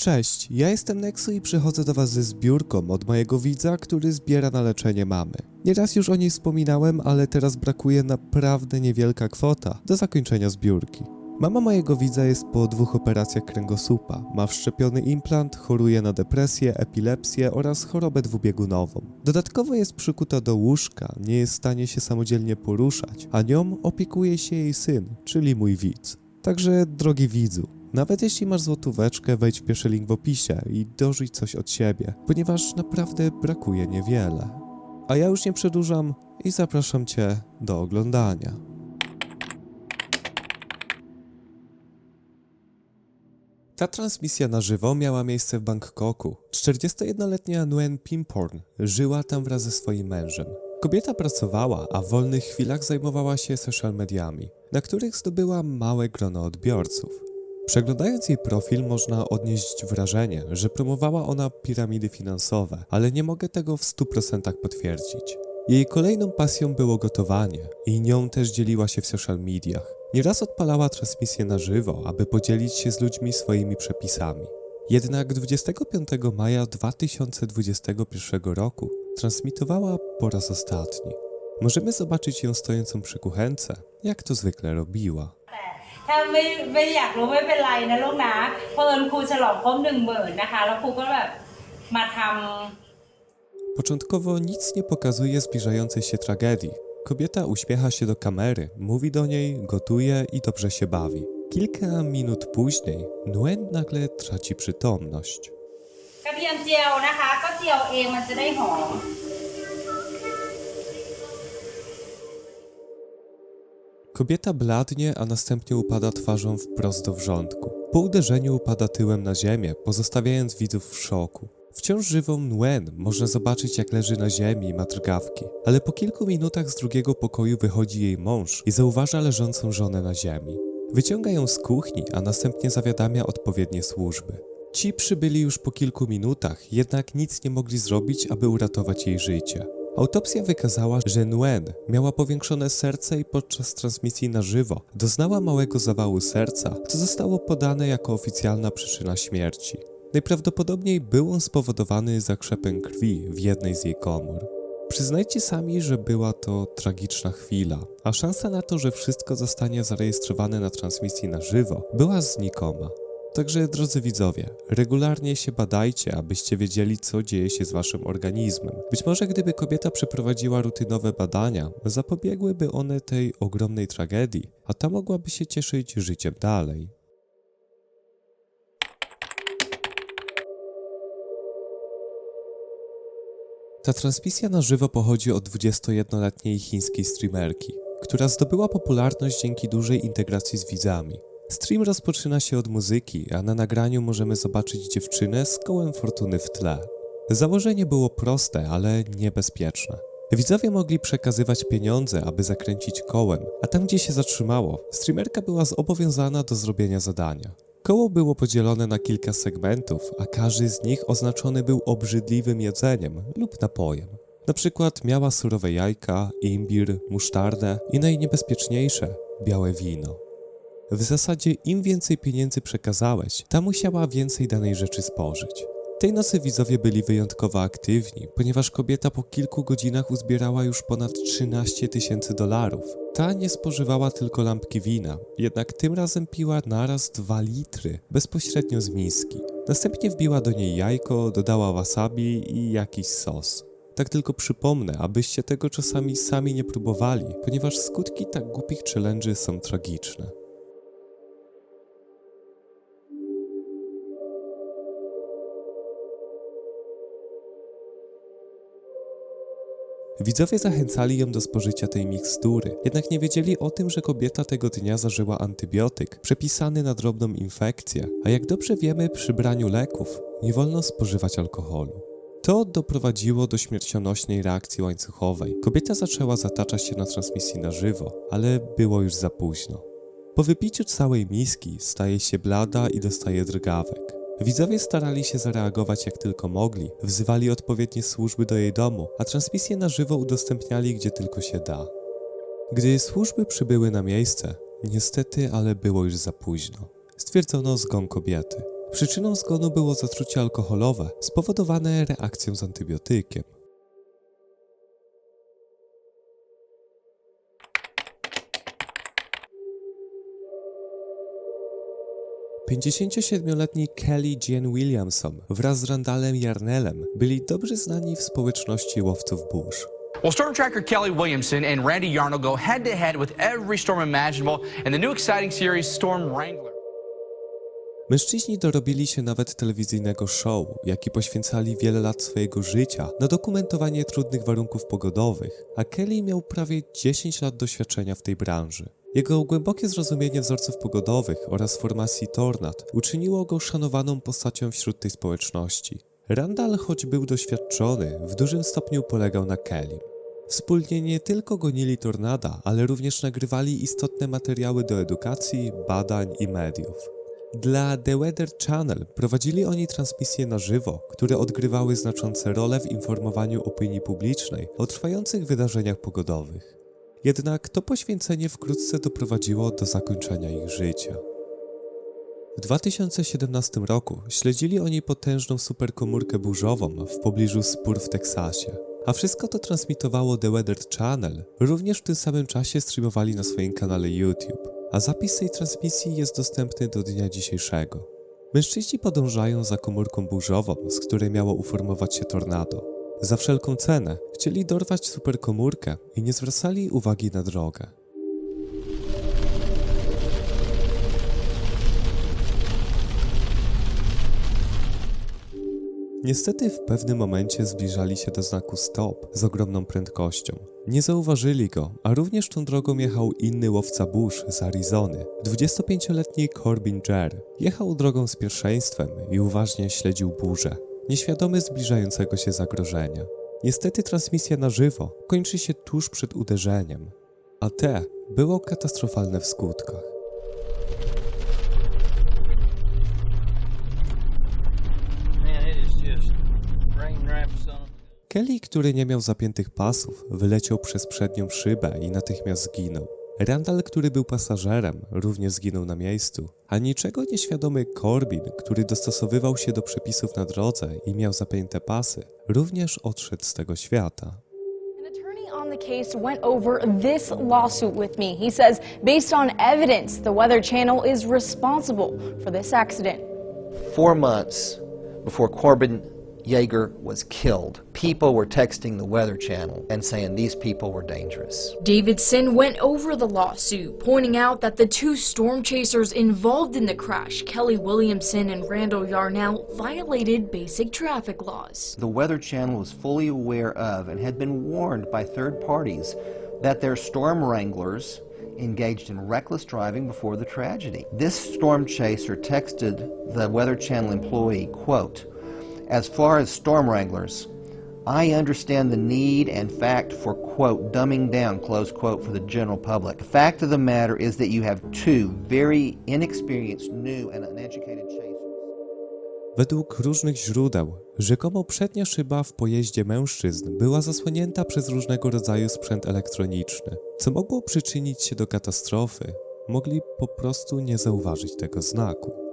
Cześć, ja jestem Nexu i przychodzę do was ze zbiórką od mojego widza, który zbiera na leczenie mamy. Nieraz już o niej wspominałem, ale teraz brakuje naprawdę niewielka kwota do zakończenia zbiórki. Mama mojego widza jest po dwóch operacjach kręgosłupa, ma wszczepiony implant, choruje na depresję, epilepsję oraz chorobę dwubiegunową. Dodatkowo jest przykuta do łóżka, nie jest w stanie się samodzielnie poruszać, a nią opiekuje się jej syn, czyli mój widz. Także drogi widzu, nawet jeśli masz złotóweczkę, wejdź w pierwszy link w opisie i dorzuć coś od siebie, ponieważ naprawdę brakuje niewiele. A ja już nie przedłużam i zapraszam Cię do oglądania. Ta transmisja na żywo miała miejsce w Bangkoku. 41-letnia Nguyen Pimporn żyła tam wraz ze swoim mężem. Kobieta pracowała, a w wolnych chwilach zajmowała się social mediami, na których zdobyła małe grono odbiorców. Przeglądając jej profil można odnieść wrażenie, że promowała ona piramidy finansowe, ale nie mogę tego w 100% potwierdzić. Jej kolejną pasją było gotowanie i nią też dzieliła się w social mediach. Nieraz odpalała transmisję na żywo, aby podzielić się z ludźmi swoimi przepisami. Jednak 25 maja 2021 roku transmitowała po raz ostatni. Możemy zobaczyć ją stojącą przy kuchence, jak to zwykle robiła. ถ้าไม่ไม่อยากรู้ไม่เป็นไรนะลูกนะเพราะเอิญครูฉลองครบหนึ่งหมื่นนะคะ แล้วครูก็แบบมาทำ Początkowo nic nie pokazuje zbliżającej się tragedii. Kobieta uśmiecha się do kamery, mówi do niej, gotuje i dobrze się bawi. Kilka minut później Nguyen nagle traci przytomność. กระเทียมเจียวนะคะ ก็เจียวเองมันจะได้หอม Kobieta bladnie, a następnie upada twarzą wprost do wrzątku. Po uderzeniu upada tyłem na ziemię, pozostawiając widzów w szoku. Wciąż żywą Nguyen można zobaczyć jak leży na ziemi i ma drgawki, ale po kilku minutach z drugiego pokoju wychodzi jej mąż i zauważa leżącą żonę na ziemi. Wyciąga ją z kuchni, a następnie zawiadamia odpowiednie służby. Ci przybyli już po kilku minutach, jednak nic nie mogli zrobić, aby uratować jej życie. Autopsja wykazała, że Nguyen miała powiększone serce i podczas transmisji na żywo doznała małego zawału serca, co zostało podane jako oficjalna przyczyna śmierci. Najprawdopodobniej był on spowodowany zakrzepem krwi w jednej z jej komór. Przyznajcie sami, że była to tragiczna chwila, a szansa na to, że wszystko zostanie zarejestrowane na transmisji na żywo, była znikoma. Także drodzy widzowie, regularnie się badajcie, abyście wiedzieli, co dzieje się z waszym organizmem. Być może gdyby kobieta przeprowadziła rutynowe badania, zapobiegłyby one tej ogromnej tragedii, a ta mogłaby się cieszyć życiem dalej. Ta transmisja na żywo pochodzi od 21-letniej chińskiej streamerki, która zdobyła popularność dzięki dużej integracji z widzami. Stream rozpoczyna się od muzyki, a na nagraniu możemy zobaczyć dziewczynę z kołem fortuny w tle. Założenie było proste, ale niebezpieczne. Widzowie mogli przekazywać pieniądze, aby zakręcić kołem, a tam gdzie się zatrzymało, streamerka była zobowiązana do zrobienia zadania. Koło było podzielone na kilka segmentów, a każdy z nich oznaczony był obrzydliwym jedzeniem lub napojem. Na przykład miała surowe jajka, imbir, musztardę i najniebezpieczniejsze białe wino. W zasadzie im więcej pieniędzy przekazałeś, ta musiała więcej danej rzeczy spożyć. Tej nocy widzowie byli wyjątkowo aktywni, ponieważ kobieta po kilku godzinach uzbierała już ponad 13 tysięcy dolarów. Ta nie spożywała tylko lampki wina, jednak tym razem piła naraz 2 litry, bezpośrednio z miski. Następnie wbiła do niej jajko, dodała wasabi i jakiś sos. Tak tylko przypomnę, abyście tego czasami sami nie próbowali, ponieważ skutki tak głupich challenge'y są tragiczne. Widzowie zachęcali ją do spożycia tej mikstury, jednak nie wiedzieli o tym, że kobieta tego dnia zażyła antybiotyk przepisany na drobną infekcję, a jak dobrze wiemy, przy braniu leków nie wolno spożywać alkoholu. To doprowadziło do śmiercionośnej reakcji łańcuchowej. Kobieta zaczęła zataczać się na transmisji na żywo, ale było już za późno. Po wypiciu całej miski staje się blada i dostaje drgawek. Widzowie starali się zareagować jak tylko mogli, wzywali odpowiednie służby do jej domu, a transmisję na żywo udostępniali gdzie tylko się da. Gdy służby przybyły na miejsce, niestety, ale było już za późno. Stwierdzono zgon kobiety. Przyczyną zgonu było zatrucie alkoholowe spowodowane reakcją z antybiotykiem. Pięćdziesięciosiedmioletni Kelly Jean Williamson wraz z Randallem Yarnellem byli dobrze znani w społeczności łowców burz. Well, storm tracker Kelly Williamson and Randy Yarnell go head to head with every storm imaginable in the new exciting series Storm Wrangler. Mężczyźni dorobili się nawet telewizyjnego show, jaki poświęcali wiele lat swojego życia na dokumentowanie trudnych warunków pogodowych, a Kelly miał prawie 10 lat doświadczenia w tej branży. Jego głębokie zrozumienie wzorców pogodowych oraz formacji tornad uczyniło go szanowaną postacią wśród tej społeczności. Randall, choć był doświadczony, w dużym stopniu polegał na Kelly. Wspólnie nie tylko gonili tornada, ale również nagrywali istotne materiały do edukacji, badań i mediów. Dla The Weather Channel prowadzili oni transmisje na żywo, które odgrywały znaczące role w informowaniu opinii publicznej o trwających wydarzeniach pogodowych. Jednak to poświęcenie wkrótce doprowadziło do zakończenia ich życia. W 2017 roku śledzili oni potężną superkomórkę burzową w pobliżu spór w Teksasie. A wszystko to transmitowało The Weather Channel, również w tym samym czasie streamowali na swoim kanale YouTube, a zapis tej transmisji jest dostępny do dnia dzisiejszego. Mężczyźni podążają za komórką burzową, z której miało uformować się tornado. Za wszelką cenę chcieli dorwać superkomórkę i nie zwracali uwagi na drogę. Niestety w pewnym momencie zbliżali się do znaku stop z ogromną prędkością. Nie zauważyli go, a również tą drogą jechał inny łowca burz z Arizony. 25-letni Corbin Jer jechał drogą z pierwszeństwem i uważnie śledził burzę, nieświadomy zbliżającego się zagrożenia. Niestety transmisja na żywo kończy się tuż przed uderzeniem, a te było katastrofalne w skutkach. Kelly, który nie miał zapiętych pasów, wyleciał przez przednią szybę i natychmiast zginął. Randall, który był pasażerem, również zginął na miejscu, a niczego nieświadomy Corbin, który dostosowywał się do przepisów na drodze i miał zapięte pasy, również odszedł z tego świata. An attorney on the case went over this lawsuit with me. He says, based on evidence, the Weather Channel is responsible for this accident. four months before Corbin Yeager was killed, people were texting the Weather Channel and saying these people were dangerous. Davidson went over the lawsuit, pointing out that the two storm chasers involved in the crash, Kelly Williamson and Randall Yarnell, violated basic traffic laws. The Weather Channel was fully aware of and had been warned by third parties that their storm wranglers engaged in reckless driving before the tragedy. This storm chaser texted the Weather Channel employee, quote, as far as storm wranglers, I understand the need and fact for, quote, dumbing down, close quote, for the general public. The fact of the matter is that you have two very inexperienced, new, and uneducated chasers. Według różnych źródeł, rzekomo przednia szyba w pojeździe mężczyzn była zasłonięta przez różnego rodzaju sprzęt elektroniczny, co mogło przyczynić się do katastrofy. Mogli po prostu nie zauważyć tego znaku.